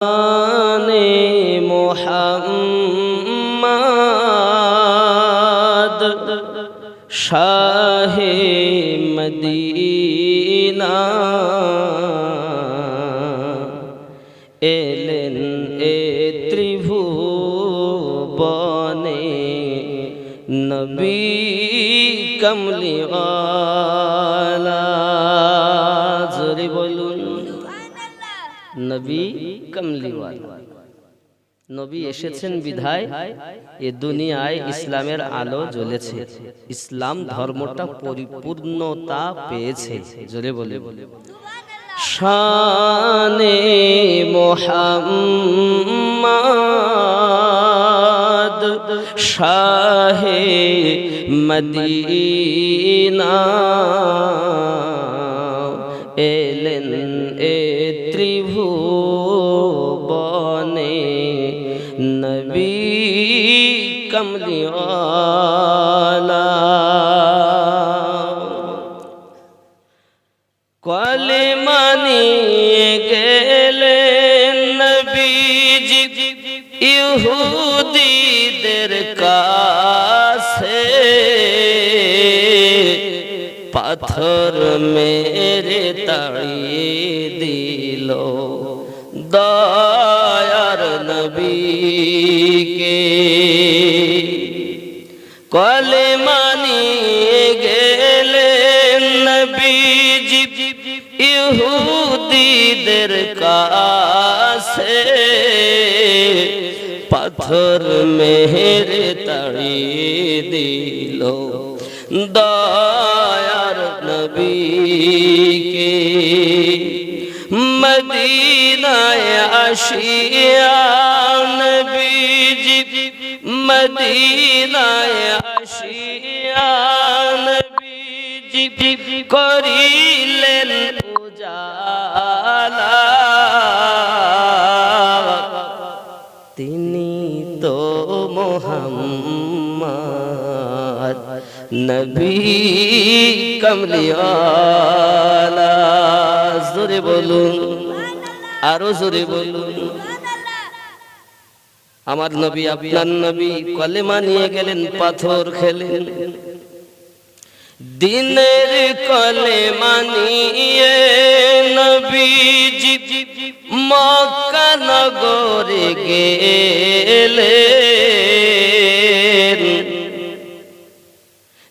শানে মোহাম্মদ শাহে মদিনা। এলেন এ ত্রিভুবনে নবী কমলিওয়ালা। জোরে বলুন। নবী কমলিওয়ালা নবী এসেছেন বিধায় এ দুনিয়ায় ইসলামের আলো জ্বলেছে। ইসলাম ধর্মটা পরিপূর্ণতা পেয়েছে। জোরে বলে বলে শানে মোহাম্মদ শাহে মদিনা। কমলিওয়ালা কলে মানিয়ে গেলেন নবীজি ইহুদিদের কাছে পাথর মেরে তাড়িয়ে দিল দয়ার নবীকে কলে মানিয়ে গেলেন নবীজি। ইহুদিদের কাছে পাথর মেহের তাড়িয়ে দিল। দয়ার নবীকে মদিনায় আসিয়া নবীজি মদিনায় আসিয়া নবীজি করিলেন উজালা। তিনি তো মোহাম্মদ নবী কমলিয়ালা জোরে বলুন। আরও জোরে বলুন। আমার নবী, আপনার নবী কলেমা নিয়ে গেলেন, পাথর খেলেন। দিনের কলেমা নিয়ে নবীজি মক্কা নগরে গেলেন।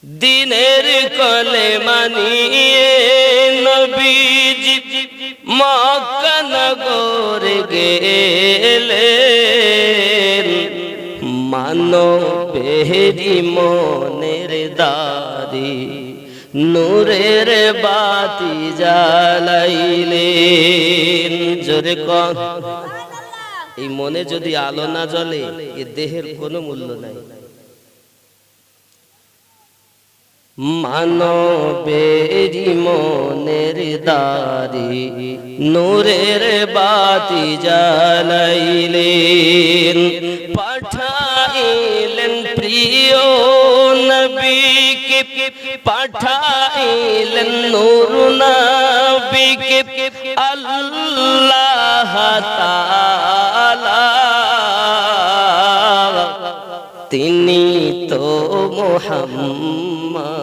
দিনের কলেমা নিয়ে নবীজি মক্কা নগরে গেলেন। মানবেরি মনের দারি নূরের বাতি জ্বালাইলেন। জোরে কন এই মনে যদি আলো না জ্বলে, এ দেহের কোনো মূল্য নাই। মানবেরি মনের দারি নূরের বাতি জ্বালাইলেন। পাঠাইলেন প্রিয় নবীকে পাঠাইলেন নূর নবীকে। আল্লাহ তাআলা তিনি তো মোহাম্মদ।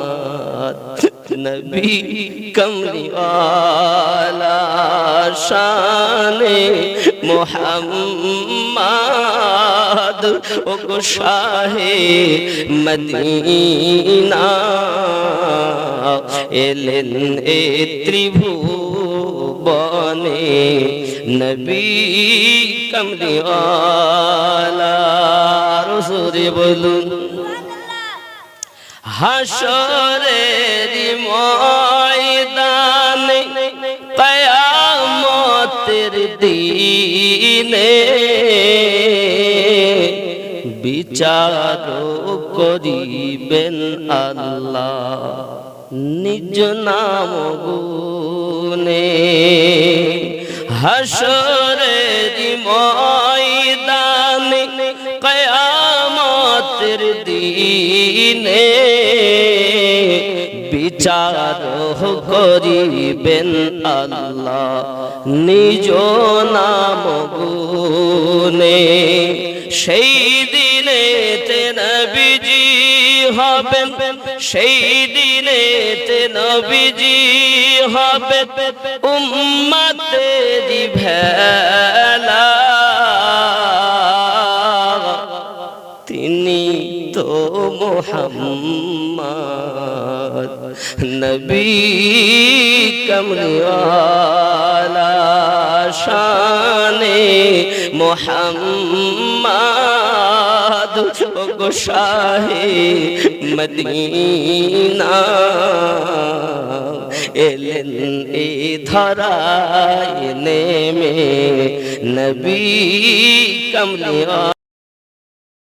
নবী কমলিওয়ালা শানে মোহাম্মদ। ও শাহে মদিনা এলেন এ ত্রিভুবনে। নবী কমলিওয়ালা রসুরে বলুন। হাসরের ময়দানে কয়ামতের দিনে বিচার করিবেন আল্লাহ নিজ নাম গুনে হাসরের ময়দানে কয়ামতের দিনে বিচার করিবেন আল্লাহ। নিজ নাম গুনে সেই দিনে নবীজি হবেন, সেই দিনে নবীজি হবে উম্মতেরি ভেলা মোহাম্মদ নবী কমলিওয়ালা শানে মোহাম্মদ গো শাহে মদিনা এলেন এ ধরায় নেমে নবী কমলিয়া